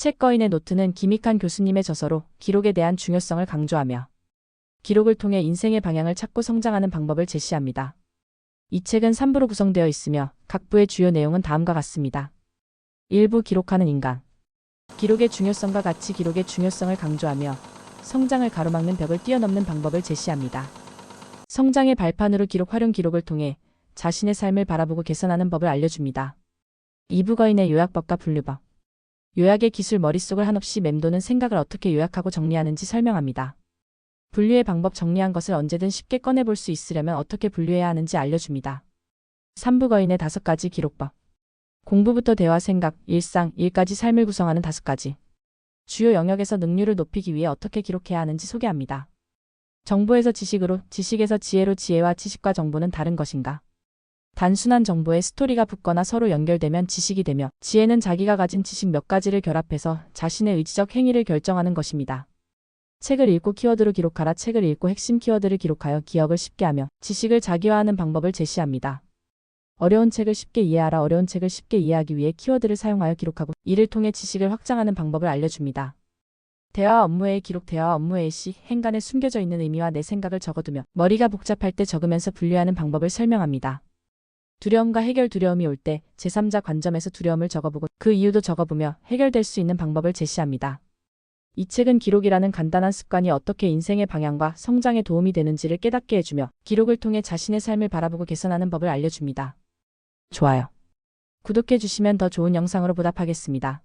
책 거인의 노트는 김익한 교수님의 저서로 기록에 대한 중요성을 강조하며 기록을 통해 인생의 방향을 찾고 성장하는 방법을 제시합니다. 이 책은 3부로 구성되어 있으며 각 부의 주요 내용은 다음과 같습니다. 1부 기록하는 인간. 기록의 중요성과 같이 기록의 중요성을 강조하며 성장을 가로막는 벽을 뛰어넘는 방법을 제시합니다. 성장의 발판으로 기록 활용 기록을 통해 자신의 삶을 바라보고 개선하는 법을 알려줍니다. 2부 거인의 요약법과 분류법. 요약의 기술 머릿속을 한없이 맴도는 생각을 어떻게 요약하고 정리하는지 설명합니다. 분류의 방법 정리한 것을 언제든 쉽게 꺼내볼 수 있으려면 어떻게 분류해야 하는지 알려줍니다. 3부 거인의 다섯 가지 기록법. 공부부터 대화, 생각, 일상, 일까지 삶을 구성하는 다섯 가지. 주요 영역에서 능률을 높이기 위해 어떻게 기록해야 하는지 소개합니다. 정보에서 지식으로, 지식에서 지혜로 지혜와 지식과 정보는 다른 것인가? 단순한 정보에 스토리가 붙거나 서로 연결되면 지식이 되며 지혜는 자기가 가진 지식 몇 가지를 결합해서 자신의 의지적 행위를 결정하는 것입니다. 책을 읽고 키워드로 기록하라 책을 읽고 핵심 키워드를 기록하여 기억을 쉽게 하며 지식을 자기화하는 방법을 제시합니다. 어려운 책을 쉽게 이해하라 어려운 책을 쉽게 이해하기 위해 키워드를 사용하여 기록하고 이를 통해 지식을 확장하는 방법을 알려줍니다. 대화 업무의 기록 대화 업무의 시 행간에 숨겨져 있는 의미와 내 생각을 적어두며 머리가 복잡할 때 적으면서 분류하는 방법을 설명합니다. 두려움과 해결 두려움이 올 때 제3자 관점에서 두려움을 적어보고 그 이유도 적어보며 해결될 수 있는 방법을 제시합니다. 이 책은 기록이라는 간단한 습관이 어떻게 인생의 방향과 성장에 도움이 되는지를 깨닫게 해주며 기록을 통해 자신의 삶을 바라보고 개선하는 법을 알려줍니다. 좋아요. 구독해 주시면 더 좋은 영상으로 보답하겠습니다.